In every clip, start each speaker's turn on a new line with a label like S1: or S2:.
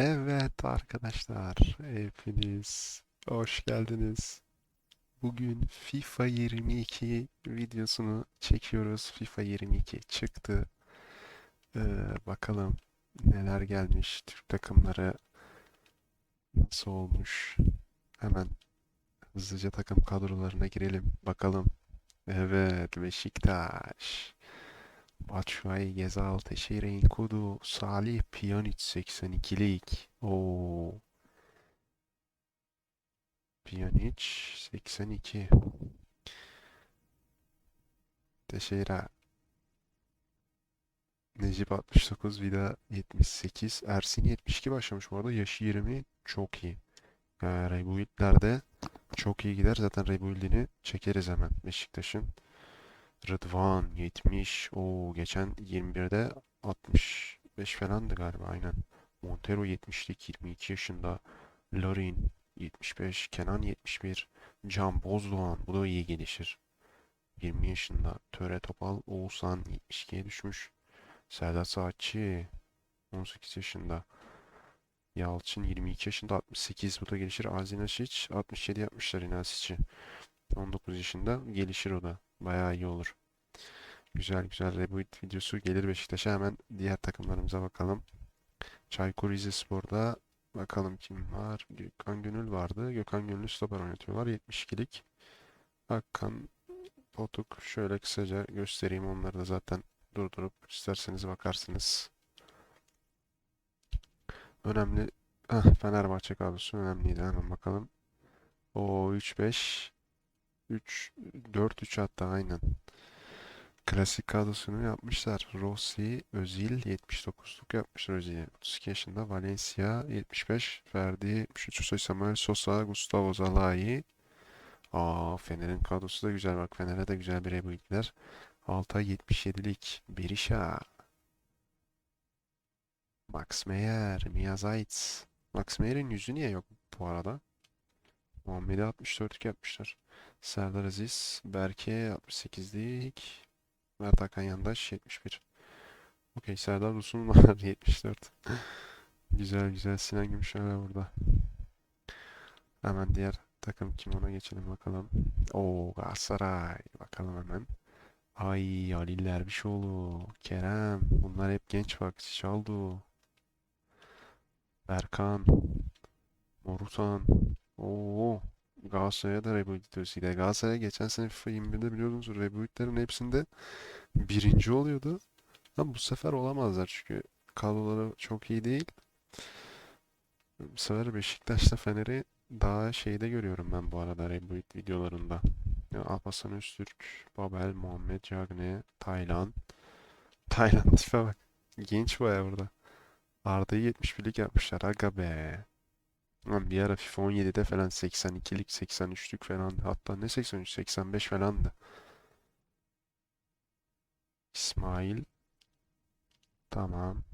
S1: Evet arkadaşlar, hepiniz hoş geldiniz. Bugün FIFA 22 videosunu çekiyoruz. FIFA 22 çıktı. Ee, bakalım neler gelmiş, Türk takımları nasıl olmuş. Hemen hızlıca takım kadrolarına girelim. Bakalım. Evet, Beşiktaş. Batshuayi, Gezal, Teixeira, Enkudu, Salih, Pjanic 82'lik. Oo. Pjanic 82. Teixeira, Necip 69, Vida 78. Ersin 72 başlamış bu arada. Yaşı 20. Çok iyi. Yani Rebuild'lerde çok iyi gider. Zaten Rebuild'ini çekeriz hemen. Beşiktaş'ın. Rıdvan 70. O geçen 21'de 65 falandı galiba aynen. Montero 70'lik 22 yaşında. Larin 75. Kenan 71. Can Bozdoğan bu da iyi gelişir. 20 yaşında. Töre Topal Oğuzhan 72'ye düşmüş. Serdar Saatçi 18 yaşında. Yalçın 22 yaşında 68 bu da gelişir. Azina Şiç 67 yapmışlar Inasic'i. 19 yaşında gelişir o da. Bayağı iyi olur. Güzel güzel Rebuild videosu gelir Beşiktaş'a. Hemen diğer takımlarımıza bakalım. Çaykur Rizespor'da bakalım kim var? Gökhan Gönül vardı. Gökhan Gönül'ü stoper oynatıyorlar. 72'lik. Hakan Potuk. Şöyle kısaca göstereyim. Onları da zaten durdurup isterseniz bakarsınız. Önemli. Heh, Fenerbahçe kadrosu önemliydi. Hemen bakalım. O 3-5 3 4-3 hatta aynen. Klasik kadrosunu yapmışlar. Rossi, Özil 79'luk yapmışlar Özil'i. 32 yaşında Valencia 75, Ferdi 73, José Samuel Sosa, Gustavo Zalai. Aa Fener'in kadrosu da güzel bak. Fener'e de güzel bir rebuildler. Altay 77'lik Berisha. Max Meyer, Mia Zayt. Max Meyer'in yüzü niye yok bu arada? Muhammed'e 64'lük yapmışlar. Serdar Aziz, Berke 68'lik. Mert Hakan Yandaş 71. Okey Serdar Dursun var 74. Güzel güzel Sinan Gümüşhaner burada. Hemen diğer takım kim ona geçelim bakalım. Oo Galatasaray. Bakalım hemen. Ay Halil Dervişoğlu, Kerem. Bunlar hep genç bak. Çaldu. Berkan. Morutan. Oo. Galatasaray'a da Rebuild videosuydu. Galatasaray geçen sene FIFA 21'de biliyorsunuz Rebuild'lerin hepsinde birinci oluyordu. Ama bu sefer olamazlar çünkü kadroları çok iyi değil. Bu sefer Beşiktaş'ta Fener'i daha şeyde görüyorum ben bu arada Rebuild videolarında. Ya Alparslan Öztürk, Babel, Muhammed, Cagne, Taylan. Taylan tipe bak. Genç baya burada. Arda'yı 71'lik yapmışlar. Aga be. Lan bir ara FIFA 17'de falan 82'lik, 83'lük falan. Hatta ne 83, 85 falandı. İsmail. Tamam.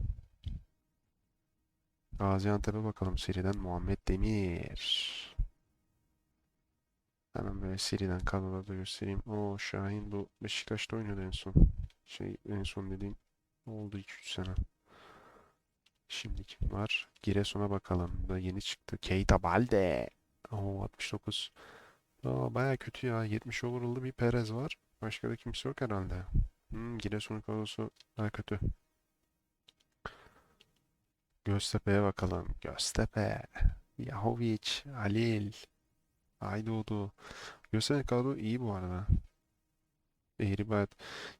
S1: Gaziantep'e bakalım seriden. Muhammed Demir. Hemen böyle seriden kadroları da göstereyim. O Şahin bu Beşiktaş'ta oynadı en son. Şey en son dediğim oldu 2-3 sene. Şimdi kim var? Giresun'a bakalım. Da yeni çıktı. Keita Balde. Oo 69. Aa, baya kötü ya. 70 overall'lı bir Perez var. Başka da kimse yok herhalde. Hmm, Giresun'un kadrosu daha kötü. Göztepe'ye bakalım. Göztepe. Yahovic. Halil. Aydoğdu. Göztepe kadro iyi bu arada. Eğri bayat.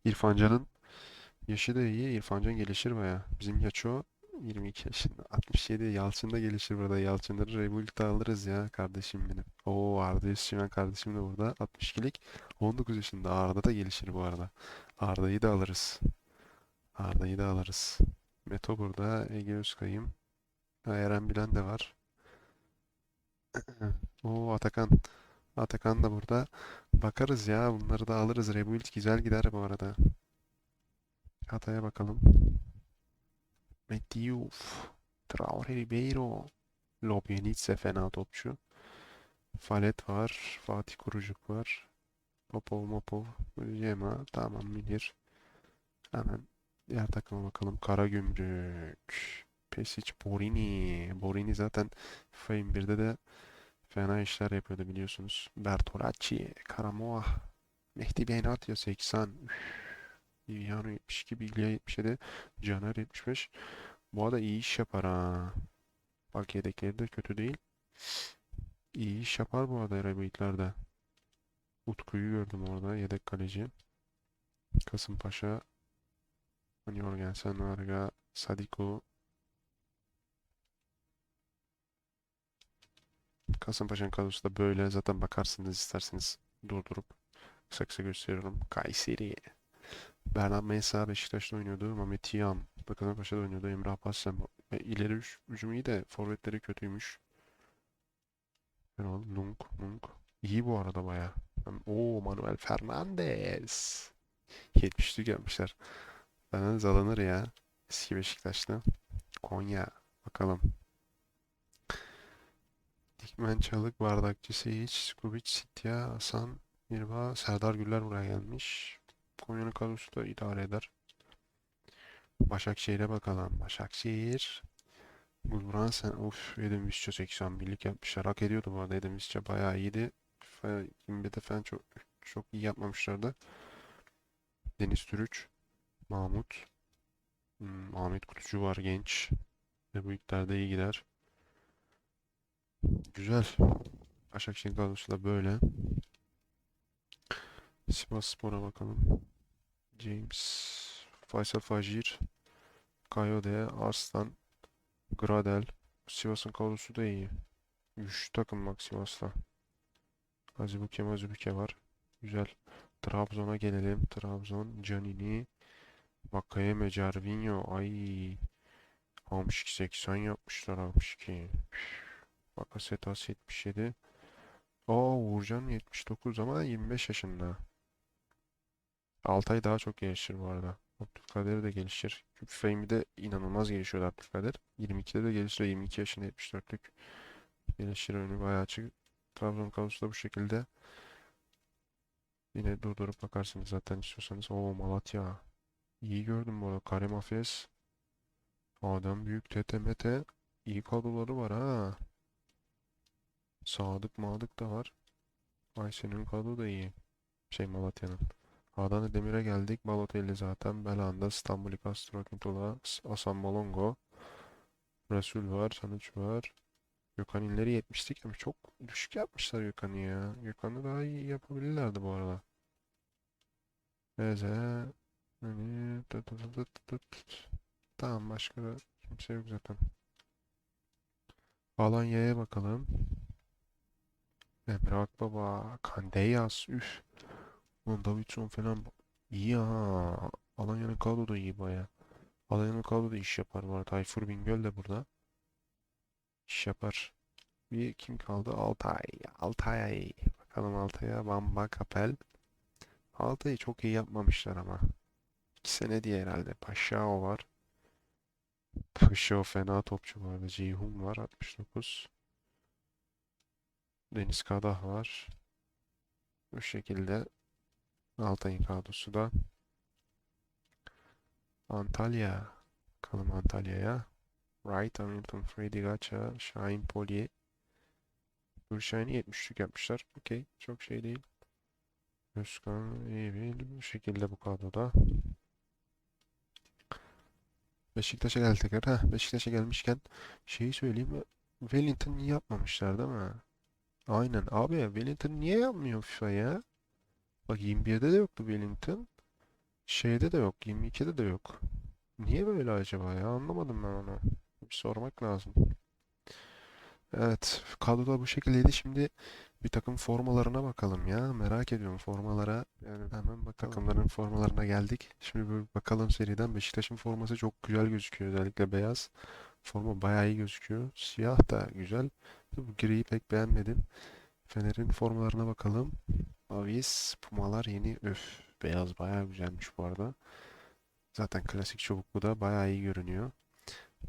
S1: İrfan Can'ın yaşı da iyi. İrfan Can gelişir baya. Bizim Yaço 22 yaşında. 67. Yalçın da gelişir burada. Yalçınları Rebuild'de alırız ya kardeşim benim. Oo Arda Üstümen kardeşim de burada. 62'lik. 19 yaşında. Arda da gelişir bu arada. Arda'yı da alırız. Arda'yı da alırız. Meto burada. Ege Özkayım. Eren Bilen de var. Oo Atakan. Atakan da burada. Bakarız ya. Bunları da alırız. Rebuild güzel gider bu arada. Hatay'a bakalım. Diouf. Traore Ribeiro. Lobjanitse fena topçu. Falet var. Fatih Kurucuk var. Popov Mopov. Yema. Tamam Münir. Hemen diğer takıma bakalım. Karagümrük. Pesic, Borini. Borini zaten FIFA 21'de de fena işler yapıyordu biliyorsunuz. Bertolacci, Karamoa, Mehdi Benatia 80. Üf. Viviano 72, Biglia 77, Caner 75. Bu arada iyi iş yapar ha. Bak yedekleri de kötü değil. İyi iş yapar bu arada Rebeytlerde. Utku'yu gördüm orada yedek kaleci. Kasımpaşa, Hani Jorgensen, Varga, Sadiko. Kasımpaşa'nın kadrosu da böyle. Zaten bakarsınız isterseniz durdurup kısa kısa gösteriyorum. Kayseri. Bernard Mensah Beşiktaş'ta oynuyordu. Mehmet Tiam da Kasımpaşa'da oynuyordu. Emre Apassem. E, ileri üç- hücum iyi de forvetleri kötüymüş. Erol, Lung, Lung. İyi bu arada baya. Oo Manuel Fernandes. 70'lik yapmışlar. Fernandes alınır ya. Eski Beşiktaşlı. Konya. Bakalım. Dikmen Çalık, Bardakçı Seyic, Skubic, Sitya, Hasan, Mirva, Serdar Güller buraya gelmiş. Konya'nın kadrosu da idare eder. Başakşehir'e bakalım. Başakşehir. Gulbransen. Of Edin Visca 81'lik yapmışlar. Hak ediyordu bu arada. Edin Visca bayağı iyiydi. 21'de falan çok, çok iyi yapmamışlardı. Deniz Türüç. Mahmut. Hmm, Ahmet Kutucu var genç. Ve bu liglerde iyi gider. Güzel. Başakşehir kadrosu da böyle. Sivasspor'a bakalım. James, Faysal Fajir, Kayode, Arslan, Gradel. Sivas'ın kadrosu da iyi. Güçlü takım bak Sivas'ta. Azibuke Mazibuke var. Güzel. Trabzon'a gelelim. Trabzon, Canini, Vakayeme, Cervinho. Ay. Hamşik 80 yapmışlar Hamşik'i. Bakasetas 77. Aa Uğurcan 79 ama 25 yaşında. Altay daha çok gelişir bu arada. Abdülkadir de gelişir. Fame'de inanılmaz gelişiyor Abdülkadir. 22'de de gelişir. 22 yaşında 74'lük gelişir önü bayağı açık. Trabzon kadrosu da bu şekilde. Yine durdurup bakarsınız zaten istiyorsanız. Oo Malatya. İyi gördüm bu arada. Kare Mafyes. Adem Büyük TTMT. İyi kadroları var ha. Sadık Madık da var. Ayşe'nin kadro da iyi. Şey Malatya'nın. Adana Demir'e geldik. Balotelli zaten. Belhanda, Stambuli Castro, Akintola, Asan Malongo. Resul var. Sanıç var. Gökhan İnleri 70'lik ama çok düşük yapmışlar Gökhan'ı ya. Gökhan'ı daha iyi yapabilirlerdi bu arada. Eze. Hani tut tut tut tut. Tamam başka da kimse yok zaten. Alanya'ya bakalım. Emre Akbaba, Kandeyas, üf. Ulan Davidson falan iyi ha. Alanya'nın kadro da iyi baya. Alanya'nın kadro da iş yapar var. Tayfur Bingöl de burada. İş yapar. Bir kim kaldı? Altay. Altay. Bakalım Altay'a. Bamba, Kapel. Altay'ı çok iyi yapmamışlar ama. İki sene diye herhalde. Paşao var. Paşao fena topçu bu arada. Ceyhun var 69. Deniz Kadah var. Bu şekilde Altay'ın kadrosu da. Antalya. Bakalım Antalya'ya. Wright, Hamilton, Freddy Gacha, Şahin Polye. Gülşahin'i 73'lük yapmışlar. Okey. Çok şey değil. Özkan, Eylül. Bu şekilde bu kadroda. Beşiktaş'a geldik tekrar. Heh, Beşiktaş'a gelmişken şeyi söyleyeyim? Wellington niye yapmamışlar değil mi? Aynen. Abi Wellington niye yapmıyor FIFA ya? Bak 21'de de yoktu Wellington. Şeyde de yok. 22'de de yok. Niye böyle acaba ya? Anlamadım ben onu. Bir sormak lazım. Evet. Kadro da bu şekildeydi. Şimdi bir takım formalarına bakalım ya. Merak ediyorum formalara. Yani hemen bakalım. Takımların formalarına geldik. Şimdi bir bakalım seriden. Beşiktaş'ın forması çok güzel gözüküyor. Özellikle beyaz. Forma bayağı iyi gözüküyor. Siyah da güzel. Bu griyi pek beğenmedim. Fener'in formalarına bakalım. Avis, Pumalar yeni. Öf. Beyaz bayağı güzelmiş bu arada. Zaten klasik çubuklu da bayağı iyi görünüyor.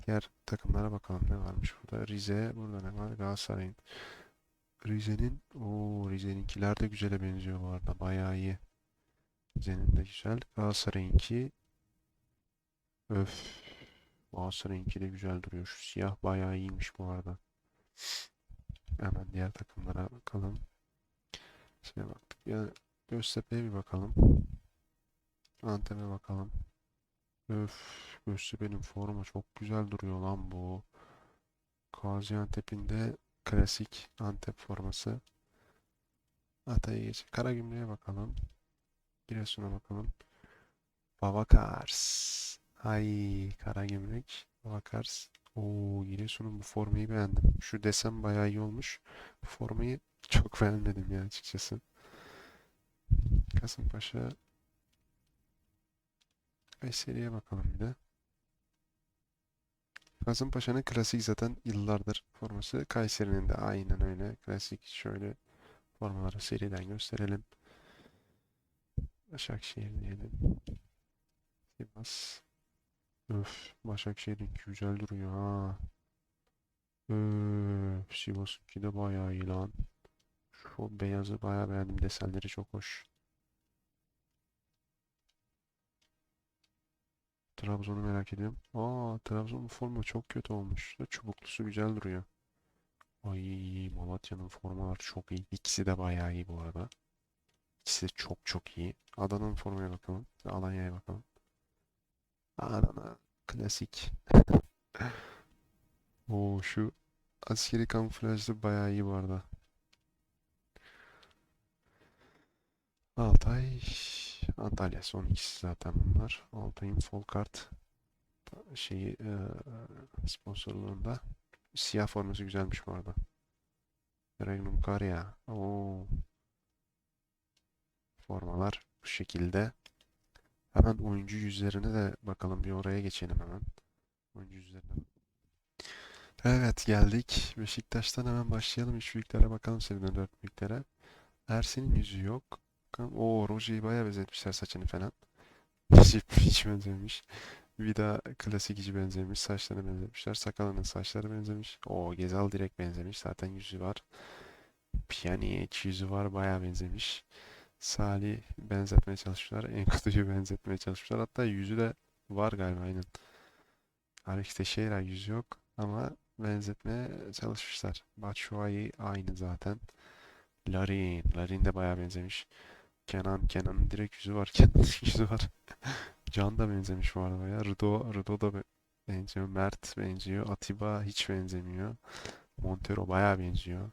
S1: Diğer takımlara bakalım ne varmış burada. Rize, burada ne var? Galatasaray'ın. Rize'nin, o Rize'ninkiler de güzele benziyor bu arada. Bayağı iyi. Rize'nin de güzel. Galatasaray'ınki. Öf. Galatasaray'ınki de güzel duruyor. Şu siyah bayağı iyiymiş bu arada. Hemen diğer takımlara bakalım. Şeye baktık. Ya Göztepe'ye bir bakalım. Antep'e bakalım. Öf, Göztepe'nin forma çok güzel duruyor lan bu. Gaziantep'in de klasik Antep forması. Hatay'a geç. Karagümrük'e bakalım. Giresun'a bakalım. Babakars. Ay Karagümrük. Babakars. Oo Giresun'un bu formayı beğendim. Şu desen bayağı iyi olmuş. Formayı çok beğenmedim ya açıkçası. Kasımpaşa. Kayseri'ye bakalım bir de. Kasımpaşa'nın klasik zaten yıllardır forması. Kayseri'nin de aynen öyle. Klasik şöyle formaları seriden gösterelim. Başakşehir diyelim. Sivas. Öf, Başakşehir'in güzel duruyor ha. Öf, Sivas'ınki de bayağı iyi lan. Şu beyazı bayağı beğendim. Desenleri çok hoş. Trabzon'u merak ediyorum. Aa, Trabzon'un forma çok kötü olmuş. Çubuklusu güzel duruyor. Ay, Malatya'nın formalar çok iyi. İkisi de bayağı iyi bu arada. İkisi de çok çok iyi. Adana'nın formaya bakalım. Alanya'ya bakalım. Adana klasik. Oo şu askeri kamuflajlı bayağı iyi bu arada. Altay, Antalya son ikisi zaten bunlar. Altay'ın full kart şeyi e, sponsorluğunda. Siyah forması güzelmiş bu arada. Regnum Karya. Oo. Formalar bu şekilde. Hemen oyuncu yüzlerine de bakalım. Bir oraya geçelim hemen. Oyuncu yüzlerine. Evet geldik. Beşiktaş'tan hemen başlayalım. Üç büyüklere bakalım seriden dört büyüklere. Ersin'in yüzü yok. O Roger'i bayağı benzetmişler saçını falan. Hiç, hiç benzememiş. Vida klasik hiç benzemiş. Saçlarına benzemişler. Sakalının saçları benzemiş. O Gezal direkt benzemiş. Zaten yüzü var. Pjanic yüzü var. Bayağı benzemiş. Salih benzetmeye çalışmışlar. Enkudu'yu benzetmeye çalışmışlar. Hatta yüzü de var galiba aynen. Alex Teixeira yüzü yok ama benzetmeye çalışmışlar. Batshuayi aynı zaten. Larin. Larin de bayağı benzemiş. Kenan. Kenan'ın direkt yüzü var. Kenan'ın yüzü var. Can da benzemiş bu arada ya. Rıdo, Rıdo da be- benziyor. Mert benziyor. Atiba hiç benzemiyor. Montero bayağı benziyor.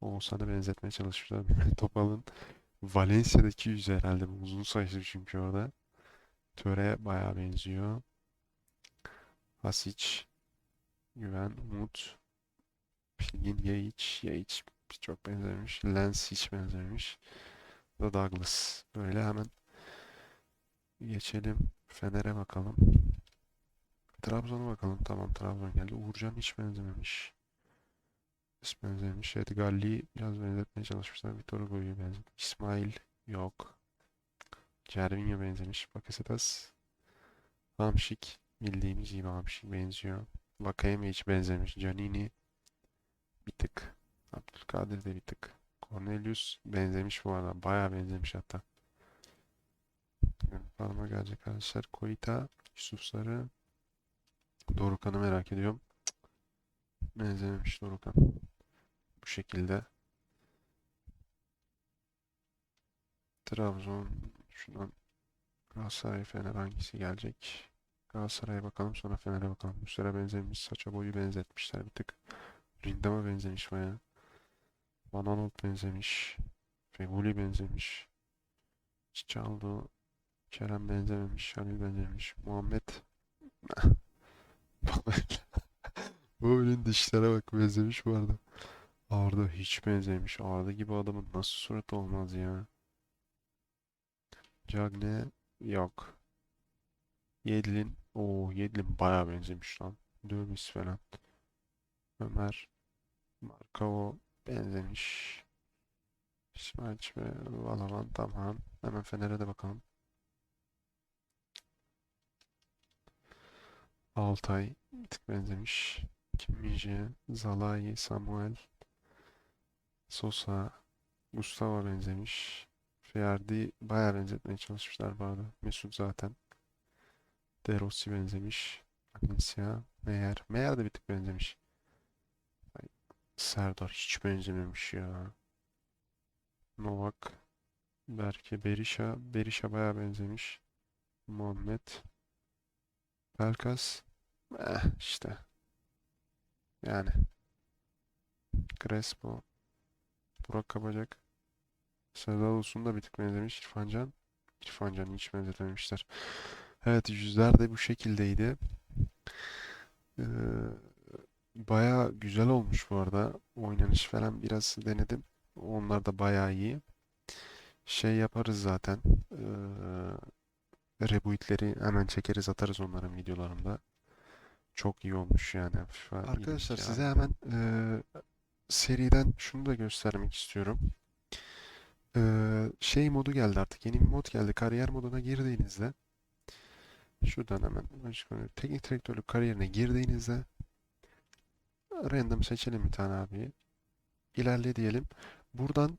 S1: Oğuzhan'ı benzetmeye. Mehmet Topal'ın Valencia'daki yüzü herhalde bu uzun saçlı çünkü orada. Töre bayağı benziyor. Hasic, Güven, Umut, Pilgin, Yayiç, Yayiç çok benzemiş. Lens hiç benzemiş. Da Douglas. Böyle hemen geçelim. Fener'e bakalım. Trabzon'a bakalım. Tamam Trabzon geldi. Uğurcan hiç benzememiş. Hiç benzememiş. Edgar Lee biraz benzetmeye çalışmışlar. Vitor Hugo'yu benzetmiş. İsmail yok. Cervinho benzemiş. Bakasetas. Hamşik. Bildiğimiz gibi Hamşik benziyor. Vakayeme hiç benzemiş. Canini bir tık. Abdülkadir de bir tık. Cornelius benzemiş bu arada. Bayağı benzemiş hatta. Parma gelecek arkadaşlar. Koita, Yusuf Sarı. Dorukhan'ı merak ediyorum. Benzememiş Dorukhan. Bu şekilde. Trabzon. Şuradan Galatasaray, Fener hangisi gelecek? Galatasaray'a bakalım sonra Fener'e bakalım. Muslera benzemiş. Saça boyu benzetmişler bir tık. Rindama benzemiş baya. Van Aanholt benzemiş. Feguli benzemiş. Çaldo. Kerem benzememiş. Halil benzemiş. Muhammed. Babel'in dişlere bak benzemiş bu arada. Arda hiç benzemiş. Arda gibi adamın nasıl suratı olmaz ya. Cagne yok. Yedlin. Oo Yedlin baya benzemiş lan. Dövmüş falan. Ömer. Markao benzemiş. İsmail ve Valorant tamam. Hemen Fener'e de bakalım. Altay bir tık benzemiş. Kim Min-jae, Zalai, Samuel, Sosa, Mustafa benzemiş. Ferdi bayağı benzetmeye çalışmışlar bu arada. Mesut zaten. De Rossi benzemiş. Valencia. Meyer. Meyer de bir tık benzemiş. Serdar hiç benzememiş ya. Novak. Berke. Berisha. Berisha bayağı benzemiş. Muhammed. Pelkas. Eh, işte. Yani. Crespo. Burak Kabacak. Serdar Olsun da bir tık benzemiş. İrfan Can. İrfan Can'ı hiç benzetememişler. Evet yüzler de bu şekildeydi. Ee, bayağı güzel olmuş bu arada. Oynanış falan biraz denedim. Onlar da bayağı iyi. Şey yaparız zaten. Ee, rebuitleri hemen çekeriz atarız onların videolarında. Çok iyi olmuş yani.
S2: Arkadaşlar
S1: 22
S2: size hemen
S1: Ee, seriden şunu da göstermek istiyorum. Ee, şey modu geldi artık. Yeni bir mod geldi. Kariyer moduna girdiğinizde şuradan hemen oyunu- teknik direktörlük kariyerine girdiğinizde random seçelim bir tane abi. İlerle diyelim. Buradan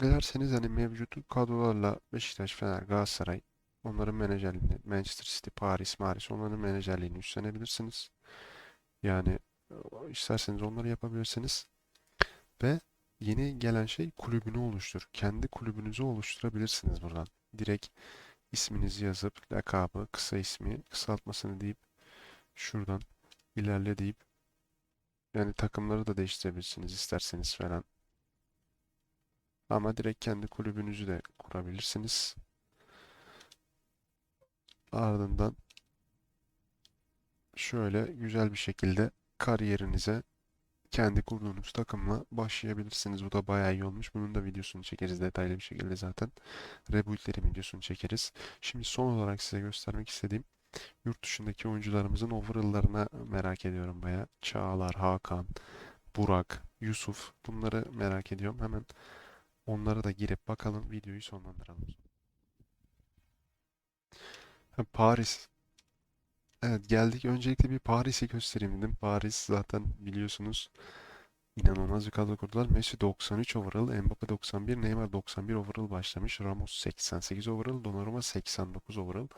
S1: dilerseniz hani mevcut kadrolarla Beşiktaş, Fener, Galatasaray onların menajerliğini, Manchester City, Paris, Maris onların menajerliğini üstlenebilirsiniz. Yani e, isterseniz onları yapabilirsiniz. Ve yeni gelen şey kulübünü oluştur. Kendi kulübünüzü oluşturabilirsiniz buradan. Direkt isminizi yazıp lakabı, kısa ismi, kısaltmasını deyip şuradan ilerle deyip yani takımları da değiştirebilirsiniz isterseniz falan. Ama direkt kendi kulübünüzü de kurabilirsiniz. Ardından şöyle güzel bir şekilde kariyerinize kendi kurduğunuz takımla başlayabilirsiniz. Bu da bayağı iyi olmuş. Bunun da videosunu çekeriz detaylı bir şekilde zaten. Rebuild'lerin videosunu çekeriz. Şimdi son olarak size göstermek istediğim yurt dışındaki oyuncularımızın overall'larına merak ediyorum bayağı. Çağlar, Hakan, Burak, Yusuf bunları merak ediyorum. Hemen onlara da girip bakalım videoyu sonlandıralım. Paris. Evet geldik. Öncelikle bir Paris'i göstereyim dedim. Paris zaten biliyorsunuz inanılmaz bir kadro kurdular. Messi 93 overall, Mbappe 91, Neymar 91 overall başlamış. Ramos 88 overall, Donnarumma 89 overall.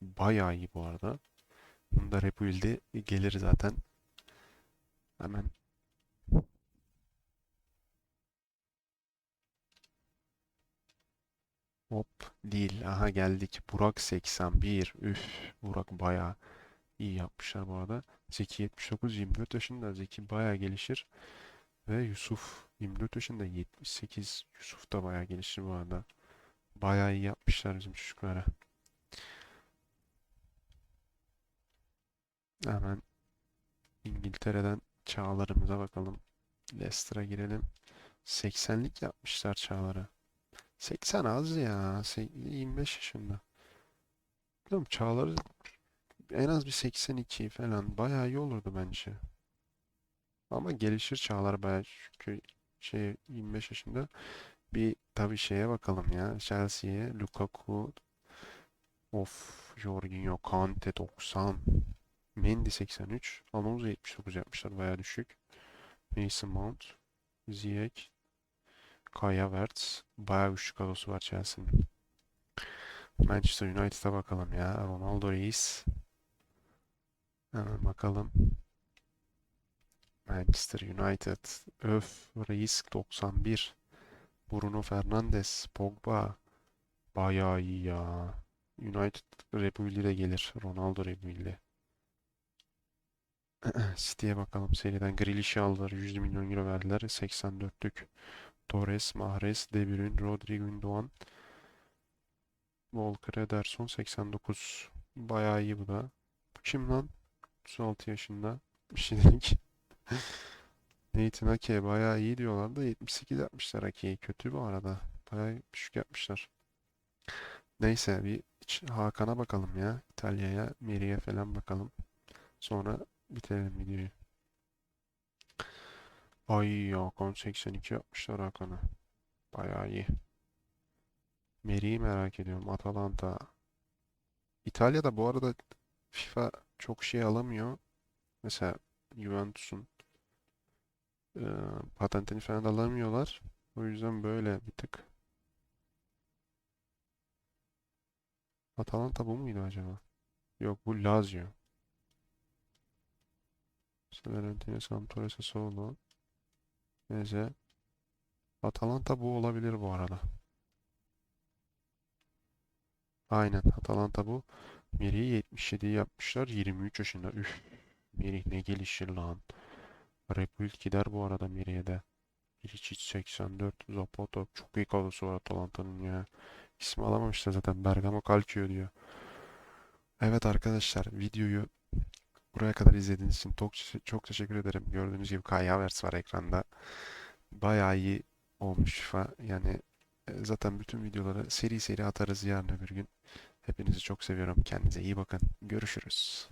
S1: Bayağı iyi bu arada. Bunu da Rebuild'e gelir zaten. Hemen hop değil. Aha geldik. Burak 81. Üf, Burak bayağı iyi yapmışlar bu arada. Zeki 79 24 yaşında. Zeki bayağı gelişir. Ve Yusuf 24 yaşında 78. Yusuf da bayağı gelişir bu arada. Bayağı iyi yapmışlar bizim çocuklara. Hemen İngiltere'den çağlarımıza bakalım. Leicester'a girelim. 80'lik yapmışlar çağları. 80 az ya. Se- 25 yaşında. Bilmiyorum çağları en az bir 82 falan. Bayağı iyi olurdu bence. Ama gelişir çağlar bayağı çünkü şey 25 yaşında. Bir tabii şeye bakalım ya. Chelsea'ye Lukaku of Jorginho Kante 90 Mendy 83 Alonso 79 yapmışlar. Bayağı düşük. Mason Mount Ziyech Kai Havertz bayağı güçlü kadrosu var Chelsea'nin. Manchester United'a bakalım ya. Ronaldo Reis. Hemen bakalım. Manchester United. Öf. Reis 91. Bruno Fernandes. Pogba. Bayağı iyi ya. United Rebuild'i de gelir. Ronaldo Rebuild'i. City'ye bakalım. Seriden Grealish'i aldılar. 100 milyon euro verdiler. 84'lük. Torres, Mahrez, De Bruyne, Rodri, Gündoğan. Walker, Ederson 89. Bayağı iyi bu da. Bu kim lan? 36 yaşında. Bir şey dedik. Nathan Ake bayağı iyi diyorlar da 78 yapmışlar Ake'yi. Kötü bu arada. Bayağı düşük yapmışlar. Neyse bir Hakan'a bakalım ya. İtalya'ya, Meri'ye falan bakalım. Sonra bitirelim videoyu. Ay Hakan 82 yapmışlar Hakan'a. Bayağı iyi. Meri'yi merak ediyorum. Atalanta. İtalya'da bu arada FIFA çok şey alamıyor. Mesela Juventus'un e, patentini falan alamıyorlar. O yüzden böyle bir tık. Atalanta bu muydu acaba? Yok bu Lazio. Fiorentina, Sampdoria, Sassuolo. Neyse. Atalanta bu olabilir bu arada. Aynen Atalanta bu. Merih'i 77'yi yapmışlar. 23 yaşında. Üf. Merih ne gelişir lan. Rebuild gider bu arada Merih'e de. Ilicic 84. Zapata. Çok iyi kadrosu var Atalanta'nın ya. İsmi alamamışlar zaten. Bergamo Calcio diyor. Evet arkadaşlar videoyu buraya kadar izlediğiniz için çok, çok teşekkür ederim. Gördüğünüz gibi Kai Havertz var ekranda. Bayağı iyi olmuş FIFA. Yani e, zaten bütün videoları seri seri atarız yarın öbür gün. Hepinizi çok seviyorum. Kendinize iyi bakın. Görüşürüz.